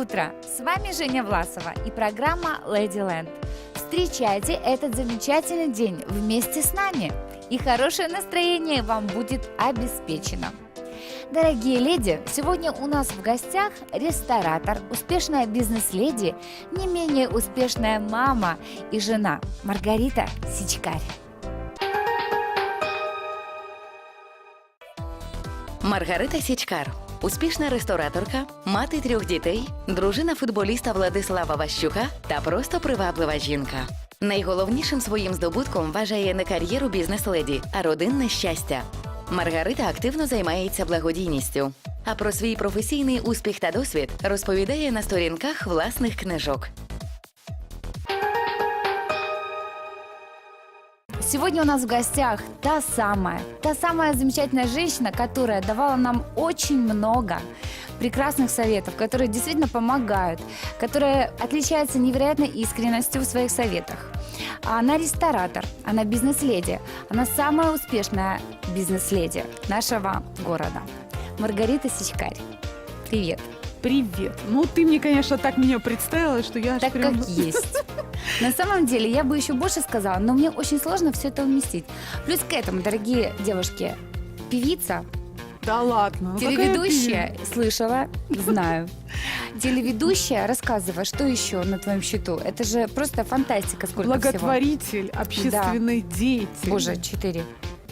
Утро! С вами Женя Власова и программа Lady Land. Встречайте этот замечательный день вместе с нами, и хорошее настроение вам будет обеспечено. Дорогие леди, сегодня у нас в гостях ресторатор, успешная бизнес-леди, не менее успешная мама и жена Маргарита Сичкарь. Маргарита Січкар, успішна рестораторка, мати трьох дітей, дружина футболіста Владислава Ващука та просто приваблива жінка. Найголовнішим своїм здобутком вважає не кар'єру бізнес-леді, а родинне щастя. Маргарита активно займається благодійністю. А про свій професійний успіх та досвід розповідає на сторінках власних книжок. Сегодня у нас в гостях та самая, та самая замечательная женщина, которая давала нам очень много прекрасных советов, которые действительно помогают, которая отличается невероятной искренностью в своих советах. Она ресторатор, она бизнес-леди, она самая успешная бизнес-леди нашего города. Маргарита Сичкарь. Привет. Привет. Ну, ты мне, конечно, так меня представила, что я Так прям... как есть. На самом деле, я бы еще больше сказала, но мне очень сложно все это уместить. Плюс к этому, дорогие девушки, певица, Да ладно. ну какая телеведущая, слышала, знаю. Телеведущая, рассказывай, что еще на твоем счету? Это же просто фантастика, ты? сколько Благотворитель, общественный деятель, всего. Боже, четыре.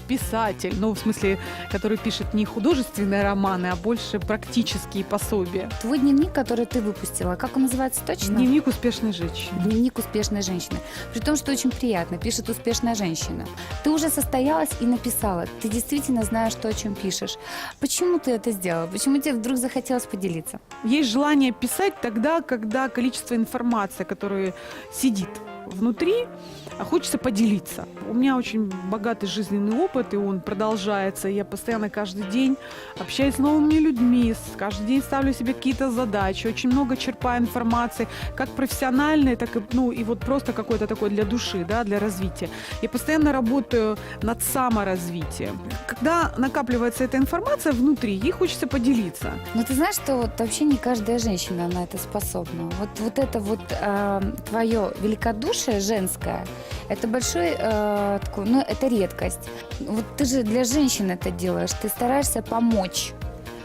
Писатель, ну, в смысле, который пишет не художественные романы, а больше практические пособия. Твой дневник, который ты выпустила, как он называется точно? Дневник успешной женщины. Дневник успешной женщины. При том, что очень приятно, пишет успешная женщина. Ты уже состоялась и написала. Ты действительно знаешь, то, о чем пишешь. Почему ты это сделала? Почему тебе вдруг захотелось поделиться? Есть желание писать тогда, когда количество информации, которая сидит внутри, а хочется поделиться. У меня очень богатый жизненный опыт, и он продолжается. Я постоянно каждый день общаюсь с новыми людьми, каждый день ставлю себе какие-то задачи, очень много черпаю информации, как профессиональной, так и, ну, и вот просто какой-то такой для души, да, для развития. Я постоянно работаю над саморазвитием. Когда накапливается эта информация внутри, ей хочется поделиться. Но ты знаешь, что вот вообще не каждая женщина на это способна. Вот, вот это вот твое великодушие женское, это большой э, такой, ну, это редкость. Вот ты же для женщин это делаешь, ты стараешься помочь.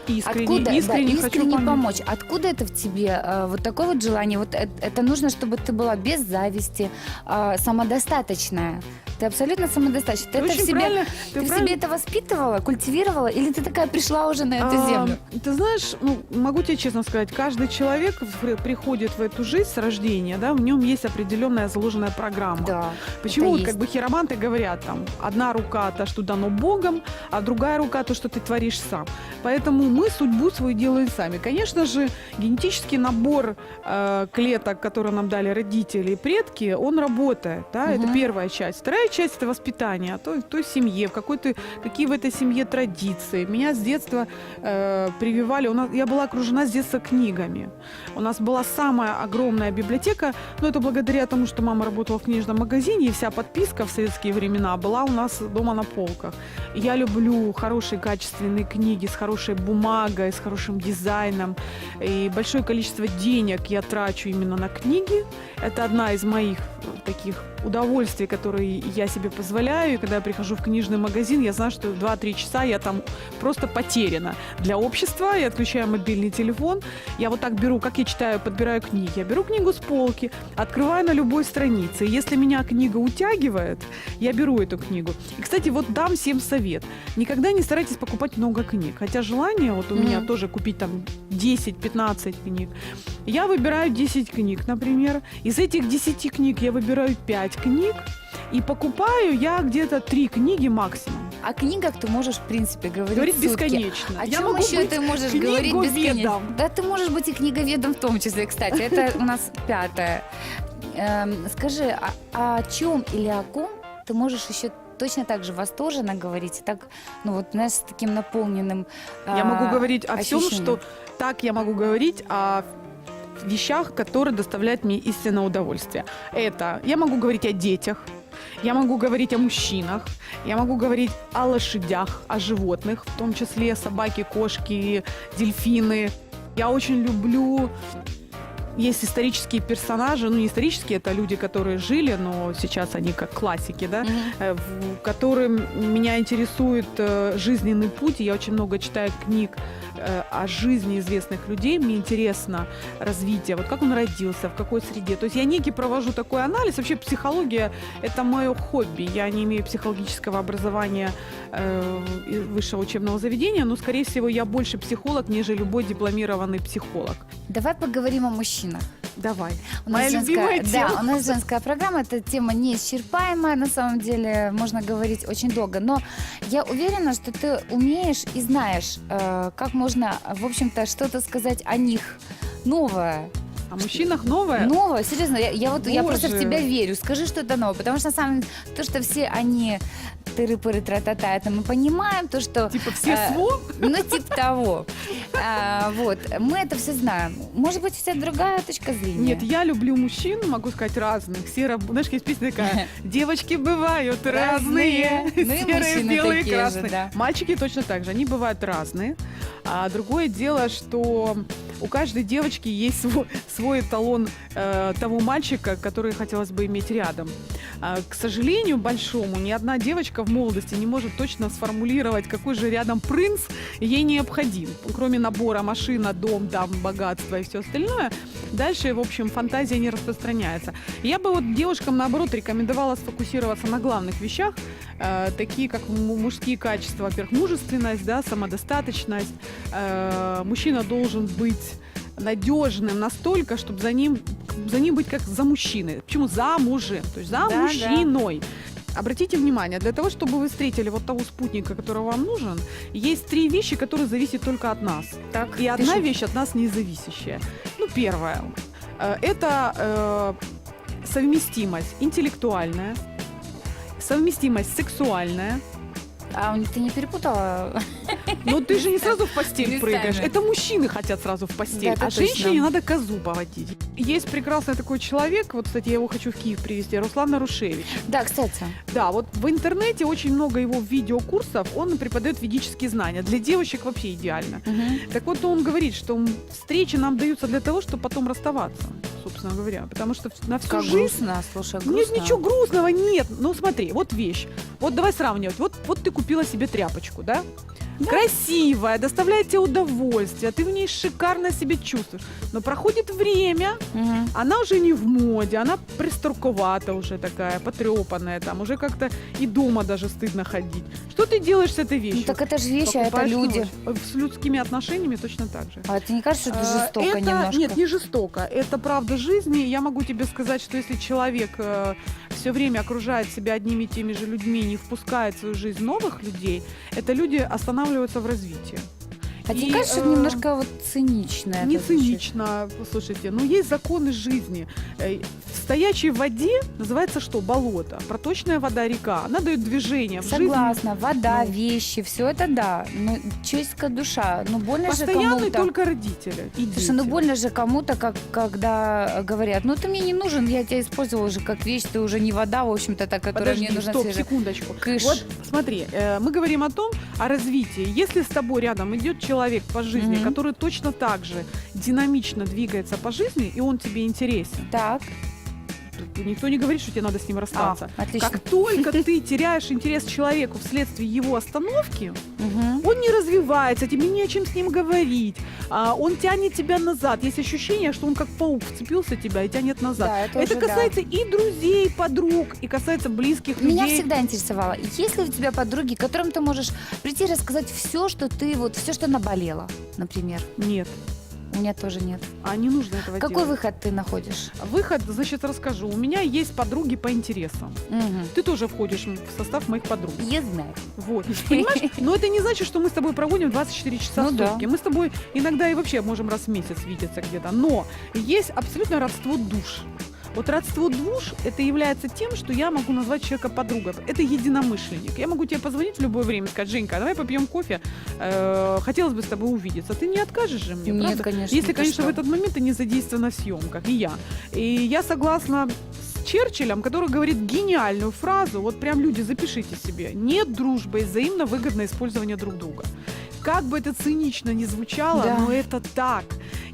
Искренне, Откуда, искренне да, хочу искренне помочь. помочь. Откуда это в тебе э, вот такое вот желание? Вот э- это нужно, чтобы ты была без зависти, э, самодостаточная. Ты абсолютно самодостаточная. Ты, Ты это в себе, ты ты в себе это воспитывала, культивировала, или ты такая пришла уже на эту А, землю? Ты знаешь, ну, могу тебе честно сказать, каждый человек приходит в эту жизнь с рождения, да, в нем есть определенная заложенная программа. Да. Почему это вот как бы хироманты говорят, там, одна рука то, что дано Богом, а другая рука то, что ты творишь сам. Поэтому мы судьбу свою делаем сами. Конечно же, генетический набор э, клеток, которые нам дали родители и предки, он работает, да, это Мгм. первая часть. Вторая часть это воспитание, той, той семье, в какой-то, какие в этой семье традиции. Меня с детства э, прививали, у нас, я была окружена с детства книгами. У нас была самая огромная библиотека, но это благодаря тому, что мама работала в книжном магазине, и вся подписка в советские времена была у нас дома на полках. Я люблю хорошие качественные книги с хорошей бумагой, с хорошим дизайном. И большое количество денег я трачу именно на книги. Это одна из моих э, таких удовольствий, которые я себе позволяю. И когда я прихожу в книжный магазин, я знаю, что 2-3 часа я там просто потеряна. Для общества я отключаю мобильный телефон. Я вот так беру, как я читаю, подбираю книги. Я беру книгу с полки, открываю на любой странице. И Если меня книга утягивает, я беру эту книгу. И, кстати, вот дам всем совет. Никогда не старайтесь покупать много книг. Хотя желание вот у Мгм. меня тоже купить там 10-15 книг. Я выбираю 10 книг, например. Из этих 10 книг я выбираю 5 книг. И покупаю я где-то 3 книги максимум. О книгах ты можешь, в принципе, говорить, Говорить сутки. бесконечно. О я чем могу еще быть ты можешь говорить бесконечно? Да, ты можешь быть и книговедом в том числе, кстати. Это у нас пятое. Эм, Скажи, а о чем или о ком ты можешь еще точно так же восторженно говорить, так, ну вот, знаешь, с таким наполненным Я а, могу говорить о всем, что так я могу говорить о вещах, которые доставляют мне истинное удовольствие. Это я могу говорить о детях, я могу говорить о мужчинах, я могу говорить о лошадях, о животных, в том числе собаки, кошки, дельфины. Я очень люблю есть исторические персонажи, ну не исторические, это люди, которые жили, но сейчас они как классики, да, в которым меня интересует э, жизненный путь. Я очень много читаю книг о жизни известных людей. Мне интересно развитие, вот как он родился, в какой среде. То есть я некий провожу такой анализ. Вообще психология – это мое хобби. Я не имею психологического образования э, высшего учебного заведения, но, скорее всего, я больше психолог, нежели любой дипломированный психолог. Давай поговорим о мужчинах. Давай. У Моя нас любимая женская, тема. Да, у нас женская программа, эта тема неисчерпаемая, на самом деле, можно говорить очень долго, но я уверена, что ты умеешь и знаешь, э, как можно, в общем-то, что-то сказать о них новое. О мужчинах новое? Новое, серьезно, я, я вот я просто в тебя верю. Скажи что-то новое, потому что на самом деле то, что все они тыры-пыры тра-та-та, это мы понимаем, то, что Типа все Э, сво? ну, типа того. А, вот, мы это все знаем. Может быть, у тебя другая точка зрения? Нет, я люблю мужчин, могу сказать, разных. Все, раб- знаешь, есть песня такая, девочки бывают разные. Ну серые, белые, красные. Мальчики точно так же, они бывают разные. А другое дело, что у каждой девочки есть свой, свой эталон э, того мальчика, который хотелось бы иметь рядом. А, к сожалению, большому, ни одна девочка в молодости не может точно сформулировать, какой же рядом принц ей необходим. Кроме набора машина, дом, дам, богатство и все остальное, дальше, в общем, фантазия не распространяется. Я бы вот девушкам, наоборот, рекомендовала сфокусироваться на главных вещах, э, такие как му- мужские качества. Во-первых, мужественность, да, самодостаточность. Э, мужчина должен быть надежным настолько, чтобы за ним, за ним быть как за мужчиной. Почему? За мужем, то есть за Да, да. мужчиной. Обратите внимание, для того, чтобы вы встретили вот того спутника, который вам нужен, есть три вещи, которые зависят только от нас. Так, И одна пиши. вещь от нас не зависящая. Ну, первое. э, Это э, совместимость интеллектуальная, совместимость сексуальная. А ты не перепутала? Но ты же не сразу в постель прыгаешь. Это мужчины хотят сразу в постель, а женщине надо козу поводить. Есть прекрасный такой человек, вот, кстати, я его хочу в Киев привезти, Руслан Нарушевич. Да, кстати. Да, вот в интернете очень много его видеокурсов, он преподает ведические знания. Для девочек вообще идеально. Так вот, он говорит, что встречи нам даются для того, чтобы потом расставаться, собственно говоря. Потому что на всю Как жизнь... грустно, слушай, грустно. Нет, ничего грустного нет. Ну смотри, вот вещь. Вот давай сравнивать. Вот, вот ты купила себе тряпочку, да? Красивая, доставляет тебе удовольствие, ты в ней шикарно себя чувствуешь. Но проходит время, Мгм. она уже не в моде, она пристарковата уже такая, потрепанная, там уже как-то и дома даже стыдно ходить. Что ты делаешь с этой вещью? Ну так это же вещи, а это Покупаешь люди. новую. С людскими отношениями точно так же. А тебе не кажется, что это Э, жестоко это- немножко? Нет, не жестоко. Это правда жизни. Я могу тебе сказать, что если человек все время окружает себя одними и теми же людьми, не впускает в свою жизнь новых людей, это люди останавливаются в развитии. А тебе кажется, что это э, немножко вот цинично? Не цинично, слушайте, но есть законы жизни. Э, В стоячей воде называется что? Болото. Проточная вода река. Она дает движение в жизни. Согласна, вода, Ну. вещи, все это да. Ну, человеческая душа. Ну, больно же Постоянный кому-то. только родители. И Слушай, ну дети. больно же кому-то, как, когда говорят, ну ты мне не нужен, я тебя использовала уже как вещь, ты уже не вода, в общем-то, та, которая Подожди, мне нужна стоп, свежая. секундочку. Кыш. Вот смотри, э, мы говорим о том, о развитии. Если с тобой рядом идет человек по жизни, Мгм. который точно так же динамично двигается по жизни, и он тебе интересен, Так, то никто не говорит, что тебе надо с ним а, расстаться. отлично. Как только ты теряешь интерес к человеку вследствие его остановки, Мгм. Он не развивается, тебе не о чем с ним говорить, а, он тянет тебя назад. Есть ощущение, что он как паук вцепился в тебя и тянет назад. Да, это, Это уже да. касается и друзей, подруг, и касается близких Меня людей. всегда интересовало, есть ли у тебя подруги, которым ты можешь прийти и рассказать все, что ты, вот все, что наболело, например? Нет, У меня тоже нет. а не нужно этого Какой делать. выход ты находишь? Выход, значит, расскажу. У меня есть подруги по интересам. Мгм. Ты тоже входишь в состав моих подруг. Я знаю. Вот. Понимаешь? Но это не значит, что мы с тобой проводим 24 часа Ну в да. сутки. Мы с тобой иногда и вообще можем раз в месяц видеться где-то. Но есть абсолютно родство душ. Вот родство душ это является тем, что я могу назвать человека подругой. Это единомышленник. Я могу тебе позвонить в любое время и сказать, Женька, давай попьем кофе. Э, хотелось бы с тобой увидеться. Ты не откажешь же мне, Нет, правда? конечно. Если, конечно, что? в этот момент ты не задействована в съемках, и я. И я согласна с Черчиллем, который говорит гениальную фразу, вот прям люди, запишите себе, нет дружбы и взаимно выгодное использование друг друга. Как бы это цинично ни звучало, Да. но это так.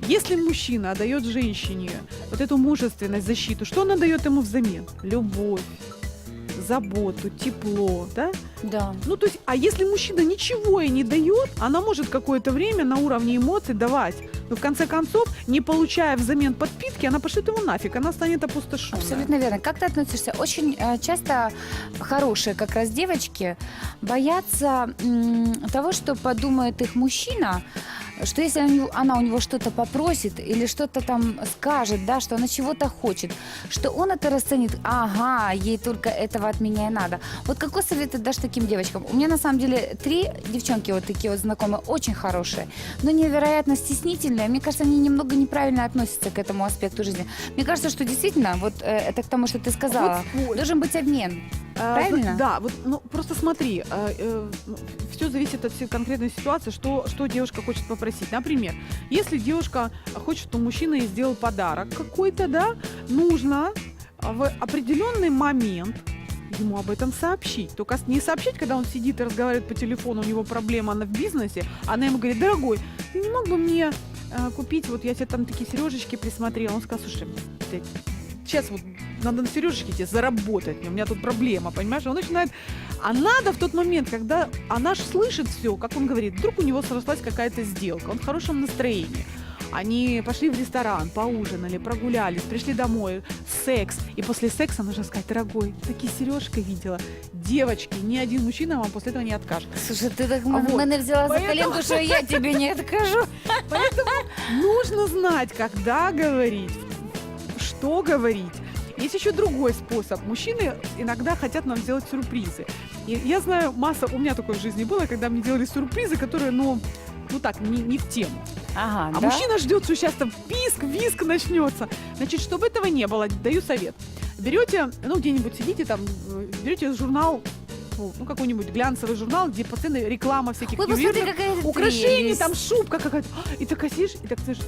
Если мужчина дает женщине вот эту мужественность, защиту, что она дает ему взамен? Любовь, заботу, тепло, да? Да. Ну, то есть, а если мужчина ничего ей не дает, она может какое-то время на уровне эмоций давать. Но в конце концов, не получая взамен подпитки, она пошлет ему нафиг, она станет опустошенной. Абсолютно верно. Как ты относишься? Очень э, часто хорошие как раз девочки боятся м, того, что подумает их мужчина, что если они- она у него что-то попросит или что-то там скажет, да, что она чего-то хочет, что он это расценит, ага, ей только этого от меня и надо. Вот какой совет ты дашь таким девочкам? У меня на самом деле три девчонки вот такие вот знакомые, очень хорошие, но невероятно стеснительные. Мне кажется, они немного неправильно относятся к этому аспекту жизни. Мне кажется, что действительно, вот э, это к тому, что ты сказала, Вот должен быть обмен. А, Правильно? Да, вот ну, просто смотри, все зависит от конкретной ситуации, что, что девушка хочет попросить. Например, если девушка хочет, чтобы мужчина ей сделал подарок какой-то, да, нужно в определенный момент ему об этом сообщить. Только не сообщить, когда он сидит и разговаривает по телефону, у него проблема, она в бизнесе, она ему говорит, дорогой, ты не мог бы мне а, купить, вот я тебе там такие сережечки присмотрела. Он сказал, слушай, сейчас вот надо на сережечки тебе заработать, у меня тут проблема, понимаешь? Он начинает, а надо в тот момент, когда она ж слышит все, как он говорит, вдруг у него срослась какая-то сделка, он в хорошем настроении. Они пошли в ресторан, поужинали, прогулялись, пришли домой, секс. И после секса нужно сказать, дорогой, такие сережки видела. Девочки, ни один мужчина вам после этого не откажет. Слушай, ты так вот. мене взяла за Поэтому- коленку, что я тебе не откажу. Поэтому нужно знать, когда говорить, что говорить. Есть еще другой способ. Мужчины иногда хотят нам сделать сюрпризы. И я знаю, масса, у меня такое в жизни было, когда мне делали сюрпризы, которые, ну, ну так, не, не в тему. Ага, А да? мужчина ждет, что сейчас там писк, виск начнется. Значит, чтобы этого не было, даю совет. Берете, ну, где-нибудь сидите там, э, берете журнал, ну, ну, какой-нибудь глянцевый журнал, где постоянно реклама всяких Ой, посмотри, какая украшений, там шубка какая-то. И ты косишь, и так слышишь,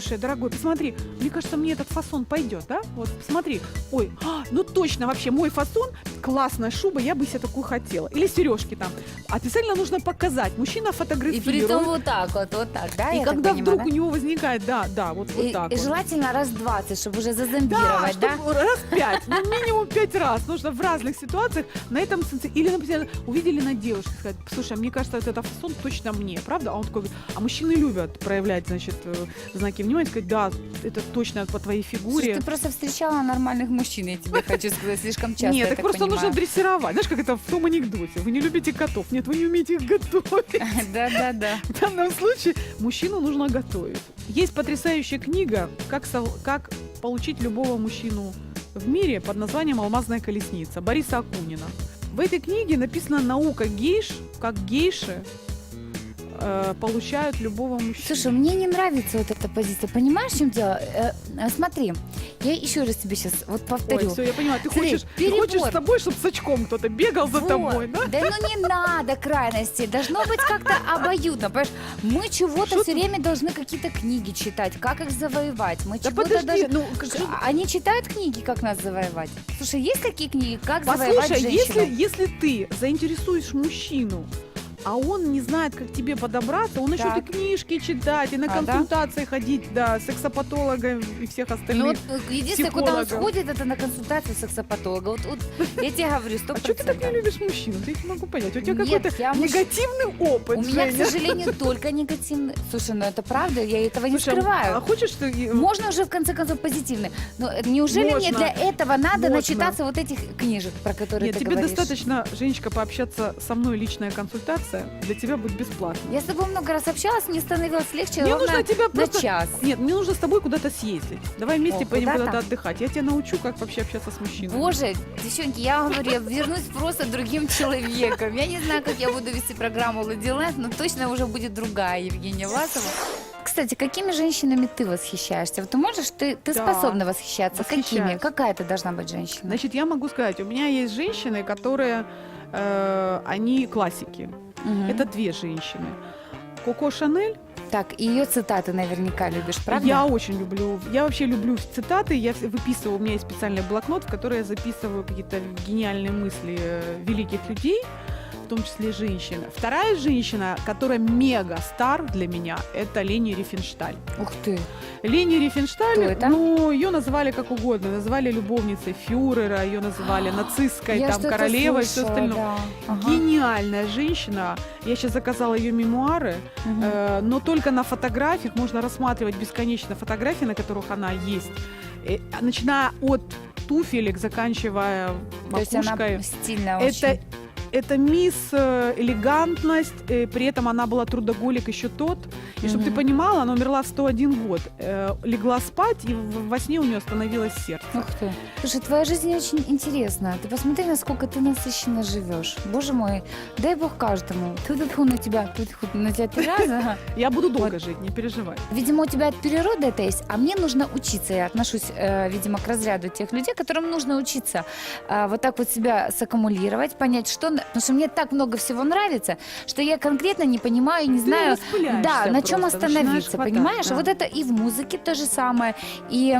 слушай, дорогой, посмотри, мне кажется, мне этот фасон пойдет, да? Вот, посмотри, ой, а, ну точно, вообще, мой фасон, классная шуба, я бы себе такую хотела. Или сережки там. Обязательно нужно показать. Мужчина И фотографирует. при том вот так вот, вот так, да? и я так когда понимаю, вдруг да? у него возникает, да, да, вот, вот И, так и вот. желательно раз 20, чтобы уже Да, зазомбировать, да? чтобы раз пять, ну минимум пять раз. Нужно в разных ситуациях на этом сенсе- Или, например, увидели на девушке, сказать, слушай, а мне кажется, вот этот фасон точно мне, правда? А он такой, говорит, а мужчины любят проявлять, значит, э, знаки внимания, сказать, да, это точно по твоей Слушай, фигуре. ты просто встречала нормальных мужчин, я тебе хочу сказать, слишком часто, Нет, так так просто нужно понимаю. дрессировать. Знаешь, как это в том анекдоте. Вы не любите котов. Нет, вы не умеете их готовить. Да-да-да. В данном случае мужчину нужно готовить. Есть потрясающая книга «Как, как получить любого мужчину в мире» под названием «Алмазная колесница» Бориса Акунина. В этой книге написана наука гейш, как гейши э, получают любого мужчину. Слушай, мне не нравится вот эта позиция. Понимаешь, в чем дело? Э, э, смотри, я еще раз тебе сейчас вот повторю. Ой, все, я понимаю. Ты Смотри, хочешь, ты хочешь с тобой, чтобы с очком кто-то бегал за Вот. тобой, да? Да ну не надо крайности. Должно быть как-то обоюдно. Понимаешь? Мы чего-то все время должны какие-то книги читать, как их завоевать. Мы Да чего-то даже... ну же- Они читают книги, как нас завоевать? Слушай, есть такие книги, как завоевать Послушай, женщину? если, если ты заинтересуешь мужчину, а он не знает, как к тебе подобраться, он начнет и Так. книжки читать, и на А, да? консультации ходить, да, сексопатолога и всех Ну, остальных. вот, э, единственное, куда он психолога. сходит, это на консультацию сексопатолога. Вот, вот я тебе говорю, сто а что ты так не процентов. любишь мужчин? Я не могу понять. У тебя Нет, какой-то я муж- негативный опыт, У меня, к Женя. сожалению, только негативный. Слушай, ну это правда, я этого не Слушай, а- скрываю. а хочешь, что... и- Можно уже в конце концов позитивный. Но э, неужели мне Можно. для этого надо Можно. начитаться вот этих книжек, про которые Нет, ты тебе говоришь? достаточно, Женечка, пообщаться со мной, личная консультация для тебя будет бесплатно. Я с тобой много раз общалась, мне становилось легче Мне ровно нужно тебя на просто... час. Нет, мне нужно с тобой куда-то съездить. Давай вместе О, поедем куда-то? куда-то отдыхать. Я тебя научу, как вообще общаться с мужчиной. Боже, девчонки, я говорю, я вернусь просто другим человеком. Я не знаю, как я буду вести программу Ладиланд, но точно уже будет другая Евгения Власова. Кстати, какими женщинами ты восхищаешься? Вот ты можешь, ты, ты Да, способна восхищаться? Какими? Какая это должна быть женщина? Значит, я могу сказать, у меня есть женщины, которые, э, они классики. Мгм. Это две женщины. Коко Шанель, Так, и ее цитаты наверняка любишь, правда? я очень люблю, я вообще люблю цитаты, я выписываю, у меня есть специальный блокнот, в который я записываю какие-то гениальные мысли э, великих людей. В том числе женщин. Вторая женщина, которая мега стар для меня, это Лени Рифеншталь. Ух ты. Лени Рифеншталь, это? ну, ее называли как угодно. Называли любовницей фюрера, ее называли нацистской, Я там, королевой и все слышала, остальное. да. Ага. Гениальная женщина. Я сейчас заказала ее мемуары, Мгм. э, но только на фотографиях можно рассматривать бесконечно фотографии, на которых она есть. Э, начиная от туфелек, заканчивая То есть она макушкой. стильная очень. это мисс э, элегантность, э, при этом она была трудоголик еще тот. И чтобы ты понимала, она умерла в 101 год. Э, легла спать, и во сне у нее остановилось сердце. Ух ты. Слушай, твоя жизнь очень интересная. Ты посмотри, насколько ты насыщенно живешь. Боже мой, дай бог каждому. Тьфу-тьфу на тебя, тьфу-тьфу на тебя три раза. Я буду долго жить, не переживай. Видимо, у тебя от природы это есть, а мне нужно учиться. Я отношусь, видимо, к разряду тех людей, которым нужно учиться э, вот так вот себя саккумулировать, понять, что... Потому что мне так много всего нравится, что я конкретно не понимаю, не знаю, да, на чем просто, остановиться, хватать, понимаешь? да. Вот это и в музыке то же самое, и,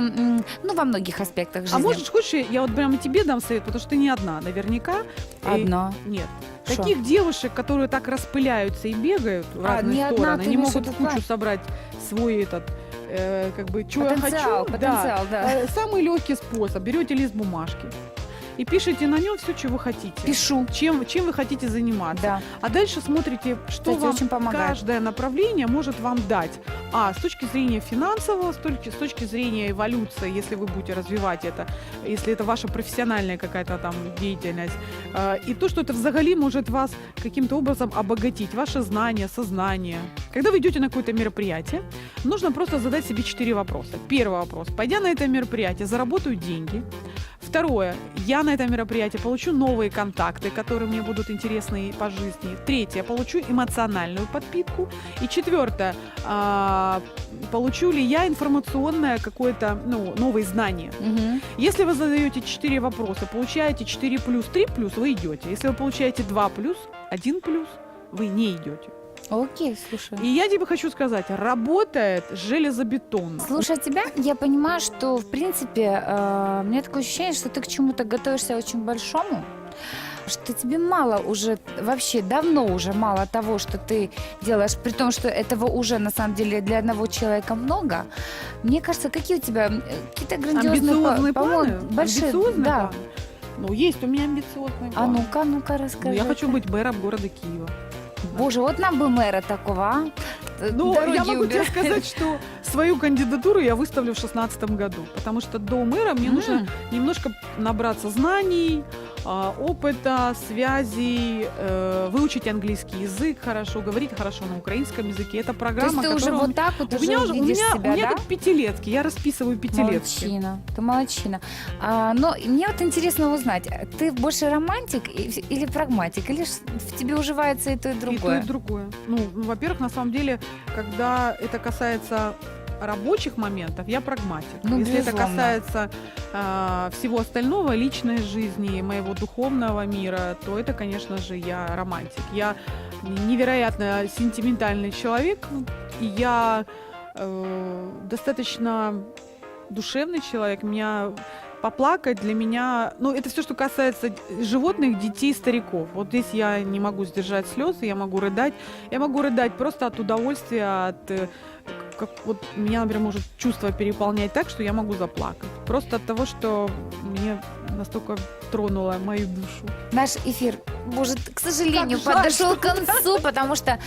ну, во многих аспектах жизни. А можешь, хочешь, я вот прямо тебе дам совет, потому что ты не одна, наверняка. И- Одна. Нет. Шо? Таких девушек, которые так распыляются и бегают в А, разные одна, стороны, имеешь в могут в кучу план? собрать свой этот, э, как бы, что я хочу. потенциал, да. Э, Самый легкий способ. Берете лист бумажки и пишите на нем все, что вы хотите. Пишу. Чем, чем вы хотите заниматься. Да. А дальше смотрите, что Кстати, вам очень помогает. каждое направление может вам дать. А с точки зрения финансового, с точки, с точки зрения эволюции, если вы будете развивать это, если это ваша профессиональная какая-то там деятельность, э, и то, что это взагалі может вас каким-то образом обогатить, ваше знание, сознание. Когда вы идете на какое-то мероприятие, нужно просто задать себе четыре вопроса. Первый вопрос. Пойдя на это мероприятие, заработаю деньги. Второе. Я на это мероприятие получу новые контакты, которые мне будут интересны по жизни. Третье. Получу эмоциональную подпитку. И четвертое. а, получу ли я информационное какое-то, ну, новые знания. Мгм. Если вы задаете 4 вопроса, получаете 4 плюс, 3 плюс, вы идете. Если вы получаете 2 плюс, 1 плюс, вы не идете. Окей, слушай. И я тебе хочу сказать, работает железобетонно. Слушая тебя, я понимаю, что, в принципе, э, у меня такое ощущение, что ты к чему-то готовишься очень большому, что тебе мало уже, вообще давно уже мало того, что ты делаешь, при том, что этого уже, на самом деле, для одного человека много. Мне кажется, какие у тебя э, какие-то грандиозные Амбициозные по- по-моему, планы? большие, Амбициозные да. планы? Ну, есть у меня амбициозные А планы. ну-ка, ну-ка, Ну, расскажи. я хочу быть мэром города Киева. Боже, вот нам бы мэра такого, а? Ну, я могу тебе убирать. сказать, что свою кандидатуру я выставлю в 2016 году, потому что до мэра мне нужно немножко набраться знаний, опыта, связей, э, выучить английский язык хорошо, говорить хорошо на украинском языке. Это То программа, есть ты уже вот так вот у уже меня, уже- у меня, себя, у меня да? как пятилетки, я расписываю пятилетки. Молодчина, ты молодчина. А, но мне вот интересно узнать, ты больше романтик или прагматик, или в тебе уживается и то, и И то, другое? и другое. Ну, во-первых, на самом деле, когда это касается рабочих моментов, я прагматик. Ну, Если это безусловно. касается а, всего остального, личной жизни, моего духовного мира, то это, конечно же, я романтик. Я невероятно сентиментальный человек, и я э, достаточно душевный человек. Меня поплакать для меня, ну, это все, что касается животных, детей, стариков. Вот здесь я не могу сдержать слезы, я могу рыдать. Я могу рыдать просто от удовольствия, от э, как вот меня, например, может чувство переполнять так, что я могу заплакать. Просто от того, что мне настолько тронуло мою душу. Наш эфир, боже, к сожалению, Как подошел к концу, потому что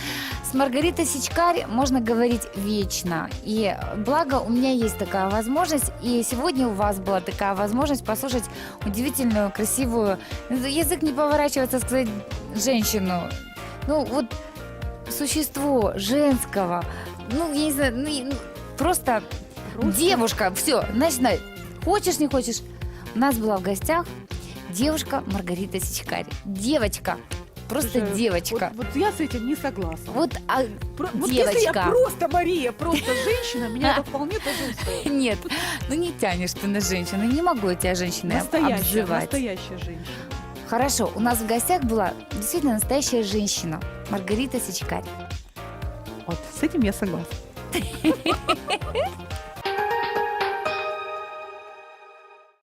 с Маргаритой Сичкарь можно говорить вечно. И благо у меня есть такая возможность, и сегодня у вас была такая возможность послушать удивительную, красивую, язык не поворачивается сказать женщину. Ну, вот существо женского, ну, я не знаю, ну, ну, просто Девушка, все, начинай. Хочешь, не хочешь. У нас была в гостях девушка Маргарита Сичкари. Девочка. Просто Слушай, девочка. Вот, вот я с этим не согласна. Вот, а, Про- вот если я просто Мария, просто женщина, меня это вполне тоже устроит. нет, ну не тянешь ты на женщину. Не могу я тебя женщиной Настоящая, обзывать. настоящая женщина. Хорошо, у нас в гостях была действительно настоящая женщина. Маргарита Сичкарь. Вот, с этим я согласна.